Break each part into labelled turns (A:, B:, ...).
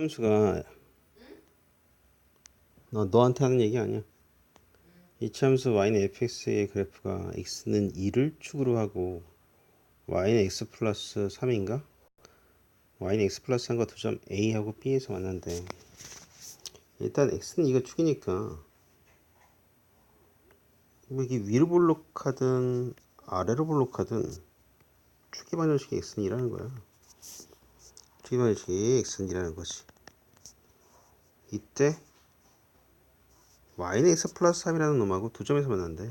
A: 함수가 너 너한테 하는 얘기 아니야. 이차함수 y는 fx의 그래프가 x는 2를 축으로 하고 y는 x 플러스 3인가? y는 x 플러스 3과 두 점 a하고 b에서 만난대. 일단 x는 2가 축이니까 뭐 이게 위로 볼록하든 아래로 볼록하든 축의 반열식이 x는 2라는 거야. 축의 반열식이 x는 2라는 거지. 이때 y는 x 플러스 3이라는 놈하고 두 점에서 만난대.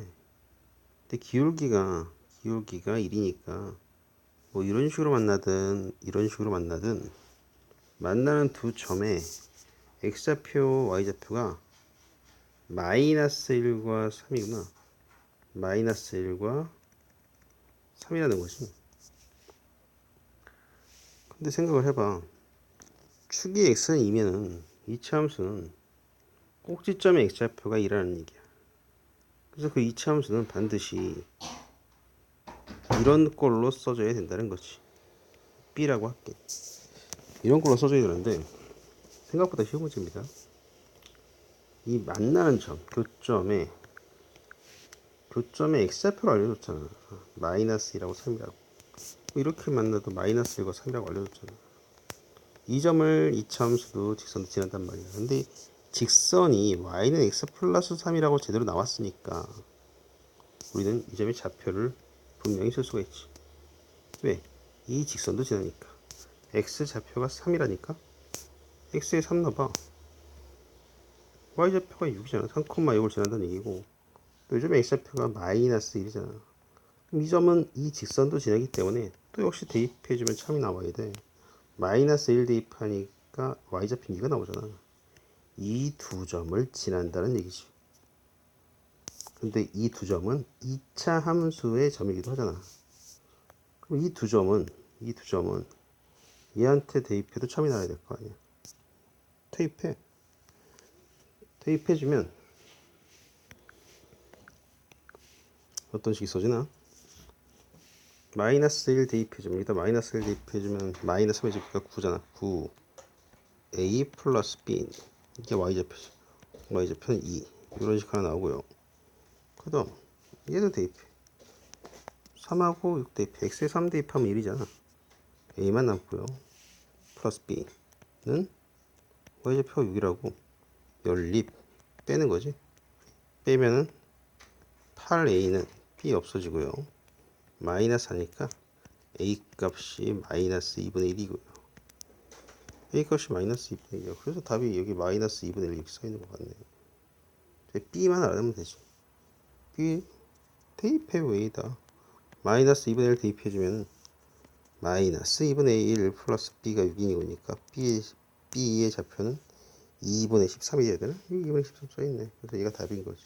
A: 근데 기울기가 기울기가 1이니까 뭐 이런 식으로 만나든 이런 식으로 만나든 만나는 두 점에 x좌표 y좌표가 마이너스 1과 3이구나. 마이너스 1과 3이라는 거지. 근데 생각을 해봐. 축이 x는 2면은 이차 함수는 꼭지점의 x좌표가 2라는 얘기야. 그래서 그 이차 함수는 반드시 이런 꼴로 써줘야 된다는 거지. b라고 할게. 이런 꼴로 써줘야 되는데 생각보다 쉬운 문제입니다. 이 만나는 점, 교점에 교점에 x좌표를 알려줬잖아. 마이너스 2라고 3이라고. 이렇게 만나도 마이너스 1과 3이라고 알려줬잖아. 이 점을 이차 함수도 직선도 지난단 말이야. 근데 직선이 y는 x 플러스 3이라고 제대로 나왔으니까 우리는 이 점의 좌표를 분명히 쓸 수가 있지. 왜? 이 직선도 지나니까. x 좌표가 3이라니까? x에 3 넣어봐. y 좌표가 6이잖아. 3,6을 지난다는 얘기고. 또 요즘 x 좌표가 마이너스 1이잖아. 그럼 이 점은 이 직선도 지나기 때문에 또 역시 대입해주면 참이 나와야 돼. 마이너스 1 대입하니까 y 좌표 2가 나오잖아. 이 두 점을 지난다는 얘기지. 근데 이 두 점은 2차 함수의 점이기도 하잖아. 그럼 이 두 점은 이 두 점은 얘한테 대입해도 참이 나야 될 거 아니야. 대입해. 대입해주면 어떤 식이 써지나? 마이너스 1 대입해주면 일단 마이너스 1 대입해주면 마이너스 3의 제곱가 9잖아. 9 a 플러스 b. 이게 y좌표지. y좌표는 2 이런 식 하나 나오고요. 그 다음 얘도 대입해. 3하고 6 대입해. x에 3 대입하면 1이잖아. a만 남고요. 플러스 b는 y좌표 6이라고. 연립. 빼는 거지. 빼면은 8a는 b 없어지고요 마이너스 하니까 a 값이 마이너스 2분의 1이고요. A 값이 마이너스 2분의 1이요. 그래서 답이 여기 마이너스 2분의 1 이렇게 써 있는 것 같네요 b만 알아두면 되지 B 대입해 왜이다. 마이너스 2분의 1 대입해주면 마이너스 2분의 1 플러스 b가 6이니까 b의, b의 좌표는 2분의 13이 돼야 되나? 2분의 13 써있네. 그래서 얘가 답인 거지